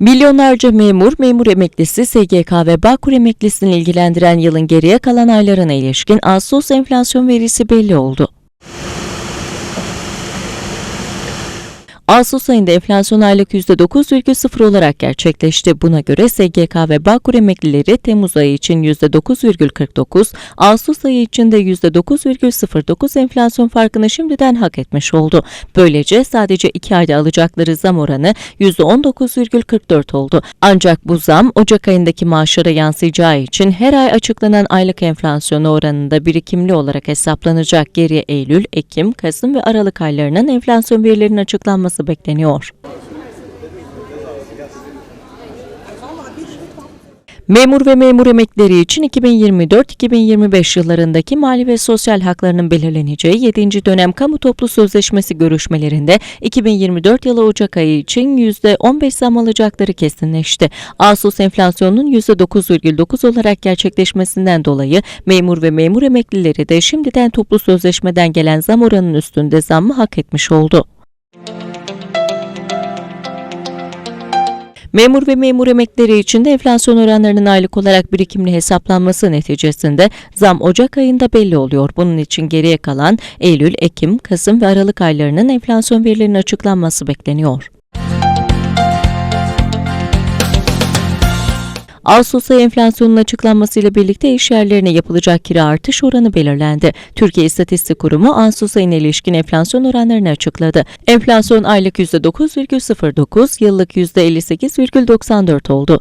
Milyonlarca memur, memur emeklisi, SGK ve Bağkur emeklisini ilgilendiren yılın geriye kalan aylarına ilişkin Ağustos enflasyon verisi belli oldu. Ağustos ayında enflasyon aylık %9,0 olarak gerçekleşti. Buna göre SGK ve Bağkur emeklileri Temmuz ayı için %9,49, Ağustos ayı için de %9,09 enflasyon farkını şimdiden hak etmiş oldu. Böylece sadece 2 ayda alacakları zam oranı %19,44 oldu. Ancak bu zam Ocak ayındaki maaşlara yansıyacağı için her ay açıklanan aylık enflasyon oranında birikimli olarak hesaplanacak. Geriye Eylül, Ekim, Kasım ve Aralık aylarının enflasyon verilerinin açıklanması bekleniyor. Memur ve memur emeklileri için 2024-2025 yıllarındaki mali ve sosyal haklarının belirleneceği 7. dönem kamu toplu sözleşmesi görüşmelerinde 2024 yılı Ocak ayı için %15 zam alacakları kesinleşti. Ağustos enflasyonunun %9,9 olarak gerçekleşmesinden dolayı memur ve memur emeklileri de şimdiden toplu sözleşmeden gelen zam oranının üstünde zammı hak etmiş oldu. Memur ve memur emeklileri için de enflasyon oranlarının aylık olarak birikimli hesaplanması neticesinde zam Ocak ayında belli oluyor. Bunun için geriye kalan Eylül, Ekim, Kasım ve Aralık aylarının enflasyon verilerinin açıklanması bekleniyor. Ağustos ayı enflasyonun açıklanmasıyla birlikte iş yerlerine yapılacak kira artış oranı belirlendi. Türkiye İstatistik Kurumu Ağustos ayına ilişkin enflasyon oranlarını açıkladı. Enflasyon aylık %9,09, yıllık %58,94 oldu.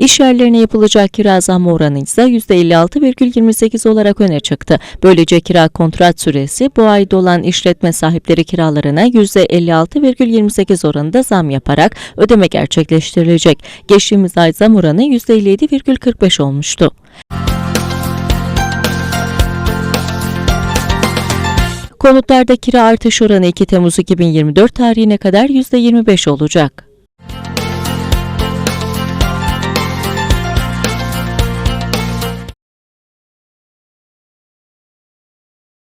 İş yerlerine yapılacak kira zammı oranı ise %56,28 olarak öne çıktı. Böylece kira kontrat süresi bu ay dolan işletme sahipleri kiralarına %56,28 oranında zam yaparak ödeme gerçekleştirilecek. Geçtiğimiz ay zam oranı %57,45 olmuştu. Konutlarda kira artış oranı 2 Temmuz 2024 tarihine kadar %25 olacak.